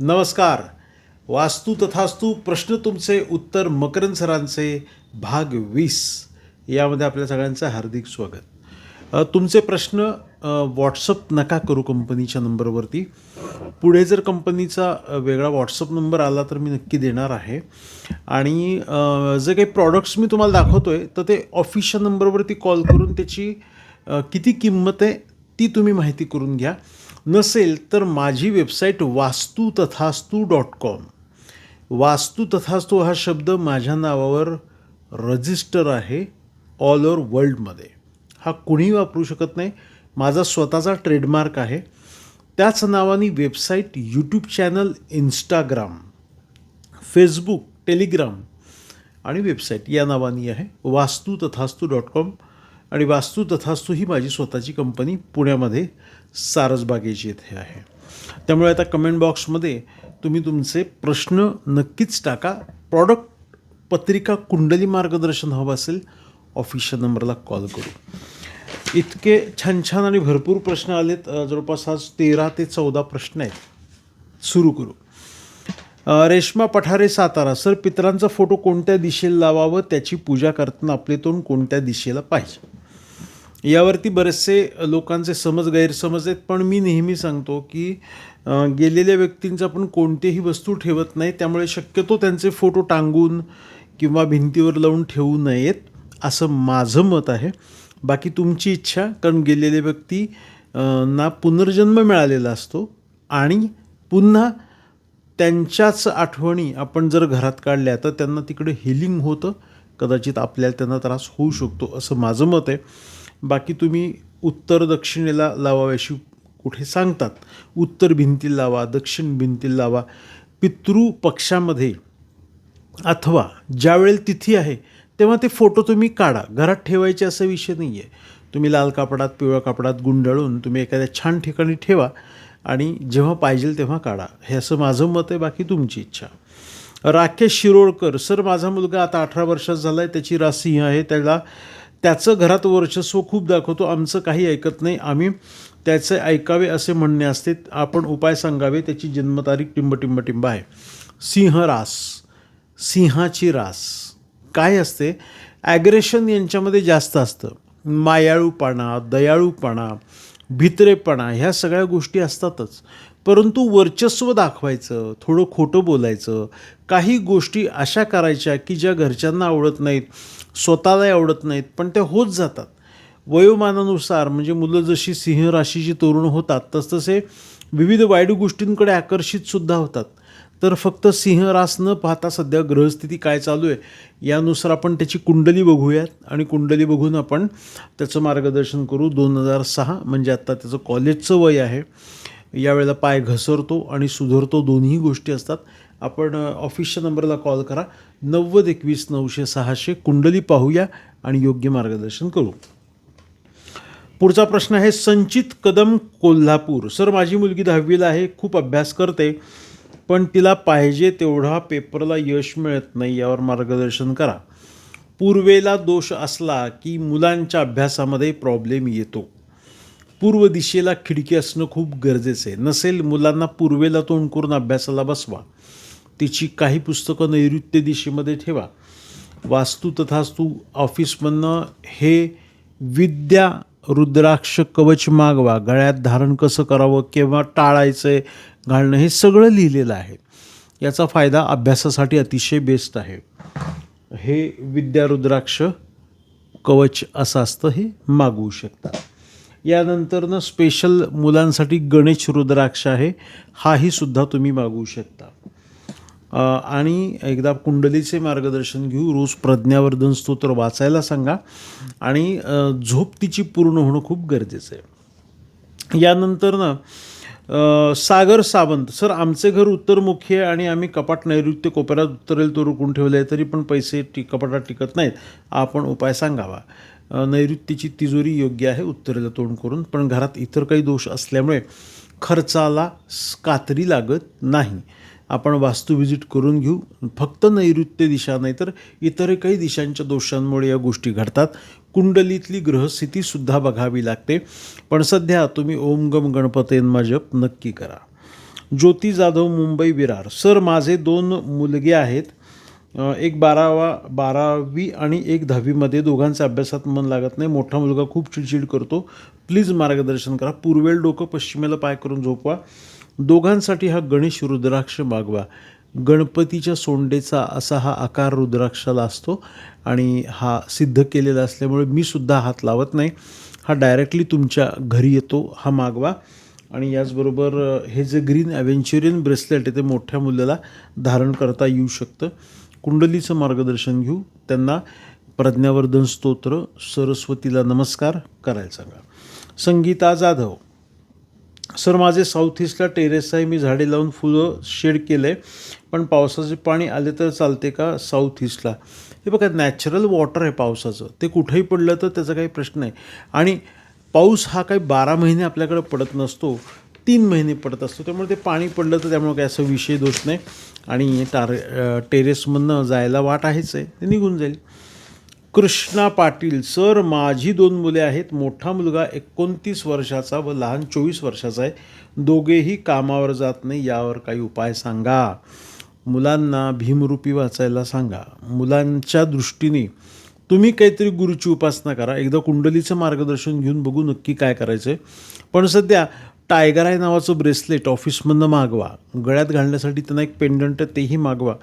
नमस्कार. वास्तू तथास्तू प्रश्न तुमचे उत्तर मकरंद सरांचे भाग वीस. यामध्ये आपल्या सगळ्यांचं हार्दिक स्वागत. तुमचे प्रश्न व्हॉट्सअप नका करू कंपनीच्या नंबरवरती. पुढे जर कंपनीचा वेगळा व्हॉट्सअप नंबर आला तर मी नक्की देणार आहे. आणि जे काही प्रॉडक्ट्स मी तुम्हाला दाखवतो आहे तर ते ऑफिसच्या नंबरवरती कॉल करून त्याची किती किंमत आहे ती तुम्ही माहिती करून घ्या. नसेल तर माझी वेबसाईट वास्तू तथास्तू डॉट कॉम. वास्तू तथास्तू हा शब्द माझ्या नावावर रजिस्टर आहे ऑल ओवर वर्ल्डमध्ये. हा कुणी वापरू शकत नाही. माझा स्वतःचा ट्रेडमार्क आहे. त्याच नावाने website YouTube channel Instagram Facebook Telegram आणि वेबसाईट या नावाने आहे. वास्तू तथास्तू डॉट कॉम. आणि वास्तू तथास्तू ही माझी स्वतःची कंपनी पुण्यामध्ये सारसबागेची येथे आहे. त्यामुळे आता कमेंट बॉक्समध्ये तुम्ही तुमचे प्रश्न नक्कीच टाका. प्रॉडक्ट पत्रिका कुंडली मार्गदर्शन हवं असेल ऑफिशियल नंबरला कॉल करू. इतके छान छान आणि भरपूर प्रश्न आलेत. जवळपास आज तेरा ते चौदा प्रश्न आहेत. सुरू करू. रेश्मा पठारे सातारा सर पितरांचा फोटो कोणत्या दिशेला लावावं? त्याची पूजा करताना आपले तोंड कोणत्या दिशेला पाहिजे? यावरती बरेचसे लोकांचे समज गैरसमज आहेत पण मी नेहमी सांगतो की गेलेल्या व्यक्तींचा आपण कोणतेही वस्तू ठेवत नाही त्यामुळे शक्यतो त्यांचे फोटो टांगून किंवा भिंतीवर लावून ठेवू नयेत असं माझं मत आहे. बाकी तुमची इच्छा कारण गेलेले व्यक्ती ना पुनर्जन्म मिळालेला असतो आणि पुन्हा त्यांच्याच आठवणी आपण जर घरात काढल्या तर त्यांना तिकडे हिलिंग होतं. कदाचित आपल्याला त्यांना त्रास होऊ शकतो असं माझं मत आहे. बाकी तुम्ही उत्तर दक्षिणेला लावाव्याशी कुठे सांगतात. उत्तर भिंतीला लावा दक्षिण भिंतीला लावा. पितृ पक्षामध्ये अथवा ज्यावेळेला तिथी आहे तेव्हा ते फोटो तुम्ही काढा. घरात ठेवायचे असा विषय नाही आहे तुम्ही लाल कापडात पिवळ्या कापडात गुंडाळून तुम्ही एखाद्या छान ठिकाणी ठेवा आणि जेव्हा पाहिजे तेव्हा काढा. हे असं माझं मत आहे बाकी तुमची इच्छा. राकेश शिरोळकर सर माझा मुलगा आता अठरा वर्षाचा झाला आहे त्याची राशी आहे त्याला त्याचं घरात वर्चस्व खूप दाखवतो. आमचं काही ऐकत नाही. आम्ही त्याचे ऐकावे असे म्हणणे असते. आपण उपाय सांगावे. त्याची जन्मतारीख टिंब टिंब टिंब आहे. सिंह रास. सिंहाची रास. काय असते? ॲग्रेशन यांच्यामध्ये जास्त असतं. मायाळूपणा दयाळूपणा भित्रेपणा ह्या सगळ्या गोष्टी असतातच. परंतु वर्चस्व दाखवायचं थोडं खोटं बोलायचं काही गोष्टी अशा करायच्या की ज्या घरच्यांना आवडत नाहीत स्वतःलाही आवडत नाहीत पण त्या होत जातात. वयोमानानुसार म्हणजे मुलं जशी सिंह राशीची तरुण होतात तसतसे विविध वाईट गोष्टींकडे आकर्षितसुद्धा होतात. तर फक्त सिंह रास न पाहता सध्या ग्रहस्थिती काय चालू आहे यानुसार आपण त्याची कुंडली बघूयात. आणि कुंडली बघून आपण त्याचं मार्गदर्शन करू. दोन हजार सहा म्हणजे आत्ता त्याचं कॉलेजचं वय आहे. यावेळेला पाय घसरतो आणि सुधारतो. दोन्ही गोष्टी असतात. आपण ऑफिसच्या नंबरला कॉल करा. नव्वद एकवीस नऊशे सहाशे. कुंडली पाहूया आणि योग्य मार्गदर्शन करू. पुढचा प्रश्न आहे संचित कदम कोल्हापूर. सर माझी मुलगी दहावीला आहे. खूप अभ्यास करते पण तिला पाहिजे तेवढा पेपरला यश मिळत नाही. यावर मार्गदर्शन करा. पूर्वेला दोष असला की मुलांच्या अभ्यासामध्ये प्रॉब्लेम येतो. पूर्व दिशेला खिडकी असणं खूप गरजेचं आहे. नसेल मुलांना पूर्वेला तोंड करून अभ्यासाला बसवा. तिची काही पुस्तकं नैऋत्य दिशेमध्ये ठेवा. वास्तू तथास्तू ऑफिसमधनं हे विद्या रुद्राक्ष कवच मागवा. गळ्यात धारण कसं करावं केव्हा टाळायचं आहे घालणं हे सगळं लिहिलेलं आहे. याचा फायदा अभ्यासासाठी अतिशय बेस्ट आहे. हे विद्या रुद्राक्ष कवच असं असतं हे मागवू शकता. यानंतरनं स्पेशल मुलांसाठी गणेश रुद्राक्ष आहे. हाही सुद्धा तुम्ही मागवू शकता. आणि एकदा कुंडलीचे मार्गदर्शन घेऊ. रोज प्रज्ञावर्धन स्तोत्र वाचायला सांगा. आणि झोप तिची पूर्ण होणं खूप गरजेचं आहे. यानंतर ना सागर सावंत. सर आमचे घर उत्तरमुखी आहे आणि आम्ही कपाट नैऋत्य कोपऱ्यात उत्तरेल तो रुकून ठेवले आहे तरी पण पैसे टी कपाटात टिकत नाहीत. आपण उपाय सांगावा. नैऋत्येची तिजोरी योग्य आहे उत्तरेला तोंड करून. पण घरात इतर काही दोष असल्यामुळे खर्चाला कात्री लागत नाही. आपण वास्तू व्हिजिट करून घेऊ. फक्त नैऋत्य दिशा नाही तर इतर काही दिशांच्या दोषांमुळे या गोष्टी घडतात. कुंडलीतली ग्रहस्थितीसुद्धा बघावी लागते. पण सध्या तुम्ही ओम गम गणपतेन्मा जप नक्की करा. ज्योती जाधव मुंबई विरार. सर माझे दोन मुलगे आहेत. एक बारावा बारावी आणि एक दहावीमध्ये दोघांच्या अभ्यासात मन लागत नाही. मोठा मुलगा खूप चिडचिड करतो. प्लीज मार्गदर्शन करा. पूर्वेल डोकं पश्चिमेला पाय करून झोपवा. दोघांसाठी हा गणेश रुद्राक्ष मागवा गणपतीच्या सोंडेचा असा हा आकार रुद्राक्षाला असतो आणि हा सिद्ध केलेला असल्यामुळे मी सुद्धा हात लावत नाही. हा डायरेक्टली तुमच्या घरी येतो हा मागवा. आणि याचबरोबर हे जे ग्रीन ॲव्हेंच्युरियन ब्रेसलेट आहे ते मोठ्या मुलाला धारण करता येऊ शकतं. कुंडलीचं मार्गदर्शन घेऊ. त्यांना प्रज्ञावर्धन स्तोत्र सरस्वतीला नमस्कार करायला सांगा. संगीता जाधव. सर माझे साऊथ ईस्टला टेरेस आहे. मी झाडे लावून फुलं शेड केलं आहे पण पावसाचे पाणी आले तर चालते का साऊथ ईस्टला हे बघा नॅचरल वॉटर आहे पावसाचं. ते कुठेही पडलं तर त्याचा काही प्रश्न नाही. आणि पाऊस हा काही बारा महिने आपल्याकडे पडत नसतो. तीन महिने पडत असतो. त्यामुळे ते पाणी पडलं तर त्यामुळे काय असं विषय दोष नाही. आणि टार टेरेसमधनं जायला वाट आहेच आहे. ते निघून जाईल. कृष्णा पाटील सर माझी दोन मुले आहेत. मोठा मुलगा एकोणतीस वर्षाचा व लहान चोवीस वर्षाचा आहे. दोघेही कामावर जात नाही. यावर काही उपाय सांगा. मुलांना भीमरूपी वाचायला सांगा. मुलांच्या दृष्टीने तुम्ही काहीतरी गुरुची उपासना करा. एकदा कुंडलीचं मार्गदर्शन घेऊन बघू नक्की काय करायचं आहे पण सध्या टायगर आय नावाचं ब्रेसलेट ऑफिसमधनं मागवा. गळ्यात घालण्यासाठी त्यांना एक पेंडंट तेही मागवा.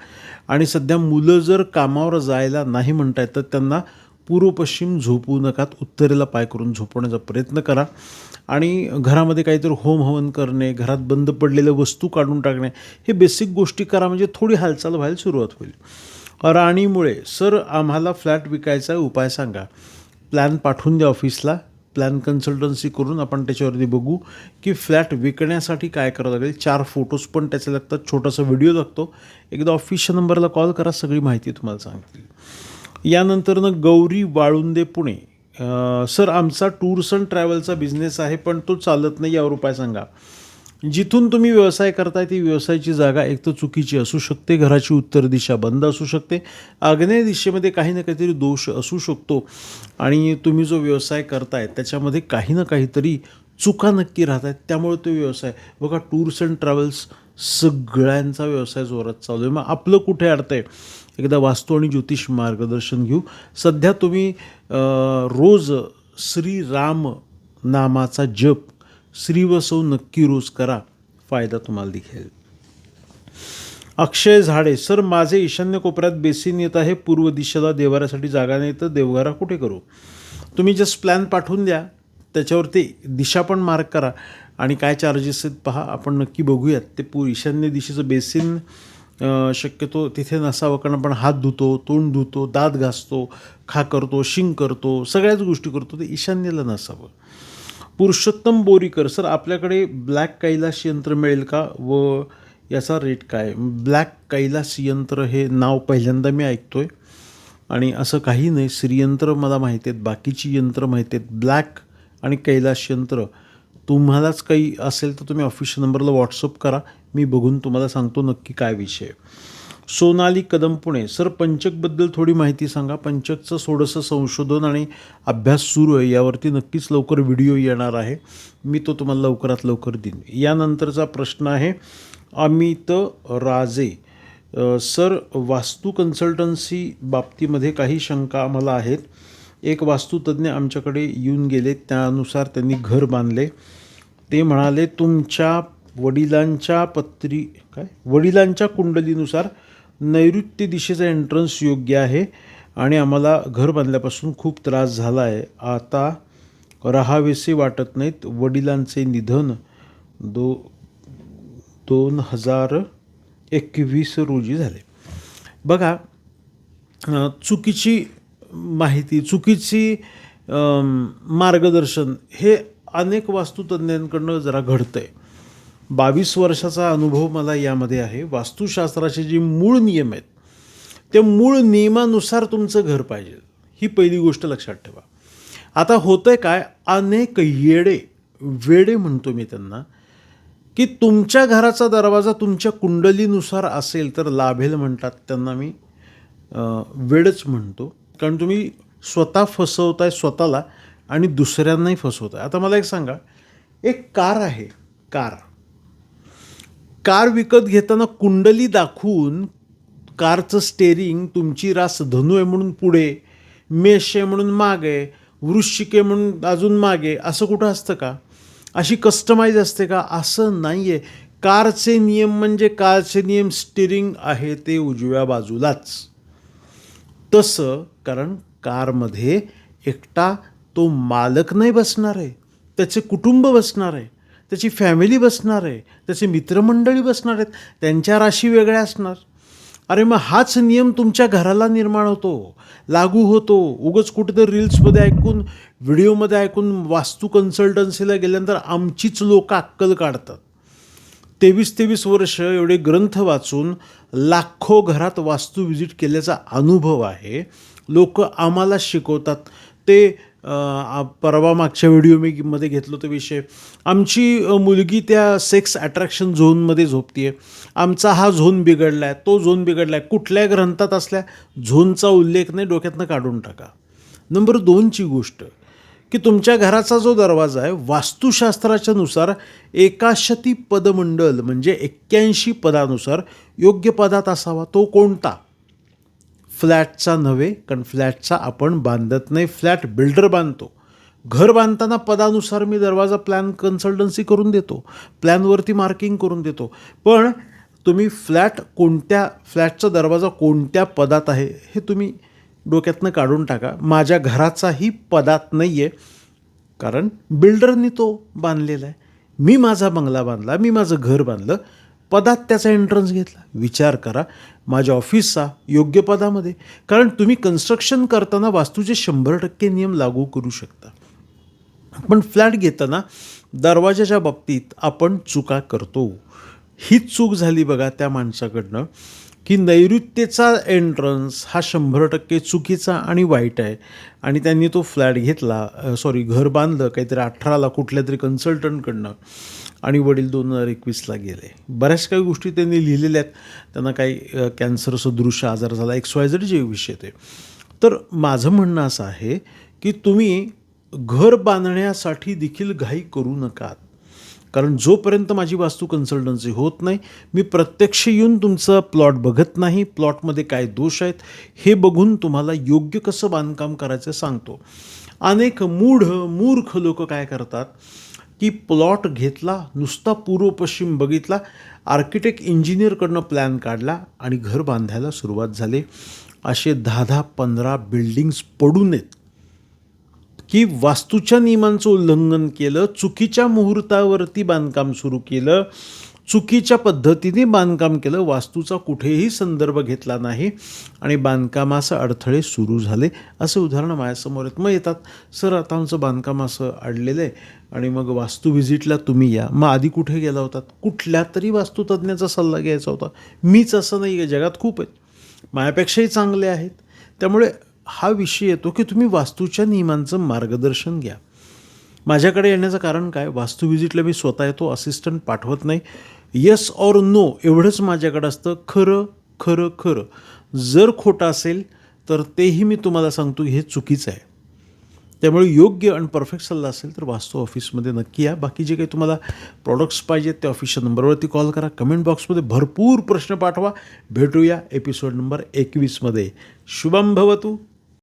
आणि सध्या मुलं जर कामावर जायला नाही म्हणतायत तर त्यांना पूर्व पश्चिम झोपू नकात उत्तरेला पाय करून झोपवण्याचा प्रयत्न करा. आणि घरामध्ये काहीतरी होम हवन करणे घरात बंद पडलेल्या वस्तू काढून टाकणे हे बेसिक गोष्टी करा म्हणजे थोडी हालचाल व्हायला सुरुवात होईल. राणीमुळे सर आम्हाला फ्लॅट विकायचा उपाय सांगा. प्लॅन पाठवून द्या ऑफिसला. प्लॅन कन्सल्टन्सी करून आपण त्याच्यावरती बघू की फ्लॅट विकण्यासाठी काय करावं लागेल. चार फोटोज पण त्याचे लागतात. छोटासा व्हिडिओ लागतो. एकदा ऑफिसच्या नंबरला कॉल करा. सगळी माहिती तुम्हाला सांगतील. यानंतरनं गौरी वाळुंदे पुणे. सर आमचा टूर्स अँड ट्रॅव्हलचा बिझनेस आहे पण तो चालत नाही. यावर उपाय सांगा. जिथून तुम्ही व्यवसाय करताय ती व्यवसायाची जागा एक तर चुकीची असू शकते घराची उत्तर दिशा बंद असू शकते आग्नेय दिशेमध्ये काही ना काहीतरी दोष असू शकतो आणि तुम्ही जो व्यवसाय करताय त्याच्यामध्ये काही ना काहीतरी चुका नक्की राहत आहेत त्यामुळे तो व्यवसाय. बघा टूर्स अँड ट्रॅव्हल्स सगळ्यांचा व्यवसाय जोरात चालू आहे. मग आपलं कुठे अडतंय? एकदा वास्तू आणि ज्योतिष मार्गदर्शन घेऊ. सध्या तुम्ही रोज श्रीराम नामाचा जप श्रीवसव नक्की रोज करा फायदा तुम्हाला दिखेल. अक्षय झाडे सर माझे ईशान्य कोपऱ्यात बेसिन येत आहे पूर्व दिशेला देवाऱ्यासाठी जागा नाही तर देवघरा कुठे करू? तुम्ही जस्ट प्लॅन पाठवून द्या त्याच्यावरती दिशा पण मार्क करा आणि काय चार्जेस आहेत पहा आपण नक्की बघूयात. ते पू ईशान्य दिशेचं बेसिन शक्यतो तिथे नसावं कारण आपण हात धुतो तोंड धुतो दात घासतो खा करतो शिंग करतो सगळ्याच गोष्टी करतो ते ईशान्येला नसावं. पुरुषोत्तम बोरीकर सर आपल्याकडे ब्लॅक कैलास यंत्र मिळेल का व याचा रेट काय ब्लॅक कैलास यंत्र हे नाव पहिल्यांदा मी ऐकतो आहे आणि असं काही नाही श्रीयंत्र मला माहिती आहेत बाकीची यंत्र माहिती आहेत ब्लॅक आणि कैलास यंत्र तुम्हालाच काही असेल तर तुम्ही ऑफिशियल नंबरला व्हॉट्सअप करा मी बघून तुम्हाला सांगतो नक्की काय विषय आहे. सोनाली कदम पुणे सर पंचकबद्दल थोडी माहिती सांगा. पंचकचं थोडंसं संशोधन आणि अभ्यास सुरू आहे यावरती नक्कीच लवकर व्हिडिओ येणार आहे. मी तो तुम्हाला लवकरात लवकर देईन. यानंतरचा प्रश्न आहे अमित राजे सर वास्तू कन्सल्टन्सी बाबतीमध्ये काही शंका आम्हाला आहेत. एक वास्तुतज्ञ आमच्याकडे येऊन गेले त्यानुसार त्यांनी घर बांधले. ते म्हणाले तुमच्या वडिलांच्या पत्री काय? वडिलांच्या कुंडलीनुसार नैऋत्य दिशेचा एंट्रन्स योग्य आहे आणि आम्हाला घर बांधल्यापासून खूप त्रास झाला आहे आता राहावेसे वाटत नाहीत. वडिलांचे निधन दो दोन हजार एकवीस रोजी झाले. बघा चुकीची माहिती चुकीची मार्गदर्शन हे अनेक वास्तुतज्ञांकडनं जरा घडतं आहे बावीस वर्षाचा अनुभव मला यामध्ये आहे. वास्तुशास्त्राचे जे मूळ नियम आहेत त्या मूळ नियमानुसार तुमचं घर पाहिजे. ही पहिली गोष्ट लक्षात ठेवा. आता होतं आहे काय? अनेक येडे वेडे म्हणतो मी त्यांना की तुमच्या घराचा दरवाजा तुमच्या कुंडलीनुसार असेल तर लाभेल म्हणतात त्यांना मी वेडच म्हणतो. कारण तुम्ही स्वतः फसवताय स्वतःला आणि दुसऱ्यांनाही फसवताय. आता मला एक सांगा. एक कार आहे कार. कार विकत घेताना कुंडली दाखवून कारचं स्टेरिंग तुमची रास धनु आहे म्हणून पुढे मेष आहे म्हणून मागे वृश्चिक आहे म्हणून अजून मागे असं कुठं असतं का? अशी कस्टमाइज असते का? असं नाही आहे कारचे नियम म्हणजे कारचे नियम स्टिरिंग आहे ते उजव्या बाजूलाच. तसं कारण कारमध्ये एकटा तो मालक नाही बसणार आहे. त्याचे कुटुंब बसणार आहे. त्याची फॅमिली बसणार आहे त्याचे मित्रमंडळी बसणार आहेत त्यांच्या राशी वेगळ्या असणार. अरे मग हाच नियम तुमच्या घराला निर्माण होतो लागू होतो. उगच कुठेतरी रील्समध्ये ऐकून व्हिडिओमध्ये ऐकून वास्तू कन्सल्टन्सीला गेल्यानंतर आमचीच लोक अक्कल काढतात. तेवीस तेवीस वर्ष एवढे ग्रंथ वाचून लाखो घरात वास्तू व्हिजिट केल्याचा अनुभव आहे. लोक आम्हाला शिकवतात. ते परवा मागच्या व्हिडिओ मी मध्ये घेतलो तो विषय. आमची मुलगी त्या सेक्स अट्रॅक्शन झोनमध्ये झोपते आमचा हा झोन बिघडला आहे तो झोन बिघडला आहे कुठल्या ग्रंथात असल्या झोनचा उल्लेख नाही डोक्यातनं काढून टाका. नंबर दोनची गोष्ट की तुमच्या घराचा जो दरवाजा आहे वास्तुशास्त्राच्या नुसार एकाशती पदमंडल म्हणजे एक्क्याऐंशी पदानुसार योग्य पदात असावा तो कोणता? फ्लॅटचा नव्हे कारण फ्लॅटचा आपण बांधत नाही. फ्लॅट बिल्डर बांधतो. घर बांधताना पदानुसार मी दरवाजा प्लॅन कन्सल्टन्सी करून देतो. प्लॅनवरती मार्किंग करून देतो. पण तुम्ही फ्लॅट कोणत्या फ्लॅटचा दरवाजा कोणत्या पदात आहे हे तुम्ही डोक्यातनं काढून टाका. माझ्या घराचाही पदात नाही आहे कारण बिल्डरनी तो बांधलेला आहे. मी माझा बंगला बांधला मी माझं घर बांधलं पदात त्याचा एंट्रन्स घेतला. विचार करा माझ्या ऑफिसचा योग्य पदामध्ये. कारण तुम्ही कन्स्ट्रक्शन करताना वास्तूचे शंभर टक्के नियम लागू करू शकता. पण फ्लॅट घेताना दरवाजाच्या बाबतीत आपण चुका करतो. हीच चूक झाली बघा त्या माणसाकडनं की नैऋत्येचा एंट्रन्स हा शंभर टक्के चुकीचा आणि वाईट आहे. आणि त्यांनी तो फ्लॅट घेतला सॉरी घर बांधलं काहीतरी अठराला कुठल्या तरी कन्सल्टंटकडनं आणि वडील दोन हजार एकवीसला गेले. बऱ्याच काही गोष्टी त्यांनी लिहिलेल्या आहेत. त्यांना काही कॅन्सर सदृश आजार झाला एक्स वाय जे विषय ते. तर माझं म्हणणं असं आहे की तुम्ही घर बांधण्यासाठी देखील घाई करू नका कारण जोपर्यंत माझी वास्तू कन्सल्टन्सी होत नाही मी प्रत्यक्ष येऊन तुमचं प्लॉट बघत नाही प्लॉटमध्ये काय दोष आहेत हे बघून तुम्हाला योग्य कसं बांधकाम करायचं सांगतो. अनेक मूढ मूर्ख लोक काय करतात की प्लॉट घेतला नुसता पूर्व पश्चिम बघितला आर्किटेक्ट इंजिनियरकडनं प्लॅन काढला आणि घर बांधायला सुरुवात झाली. असे दहा दहा पंधरा बिल्डिंग्स पडू नयेत. की वास्तूच्या नियमांचं उल्लंघन केलं चुकीच्या मुहूर्तावरती बांधकाम सुरू केलं चुकीच्या पद्धतीने बांधकाम केलं. वास्तूचा कुठेही संदर्भ घेतला नाही आणि बांधकामाचं अडथळे सुरू झाले. असे उदाहरणं माझ्यासमोर आहेत. मग येतात. सर आता आमचं बांधकाम असं अडलेलं आहे आणि मग वास्तू व्हिजिटला तुम्ही या. मग आधी कुठे गेला होतात कुठल्या तरी वास्तुतज्ञाचा सल्ला घ्यायचा होता. मीच असं नाही आहे जगात खूप आहेत. माझ्यापेक्षाही चांगले आहेत. त्यामुळे हा विषय येतो की तुम्ही वास्तूच्या नियमांचं मार्गदर्शन घ्या. माझ्याकडे येण्याचं कारण काय? वास्तू व्हिजिटला मी स्वतः येतो असिस्टंट पाठवत नाही. येस ऑर नो एवढंच माझ्याकडं असतं. खरं खरं खरं. जर खोटं असेल तर तेही मी तुम्हाला सांगतो हे चुकीचं आहे. त्यामुळे योग्य आणि परफेक्ट सल्ला असेल तर वास्तू ऑफिसमध्ये नक्की या. बाकी जे काही तुम्हाला प्रॉडक्ट्स पाहिजेत त्या ऑफिसच्या नंबरवरती कॉल करा. कमेंट बॉक्समध्ये भरपूर प्रश्न पाठवा. भेटूया एपिसोड नंबर एकवीसमध्ये. शुभम भवतू.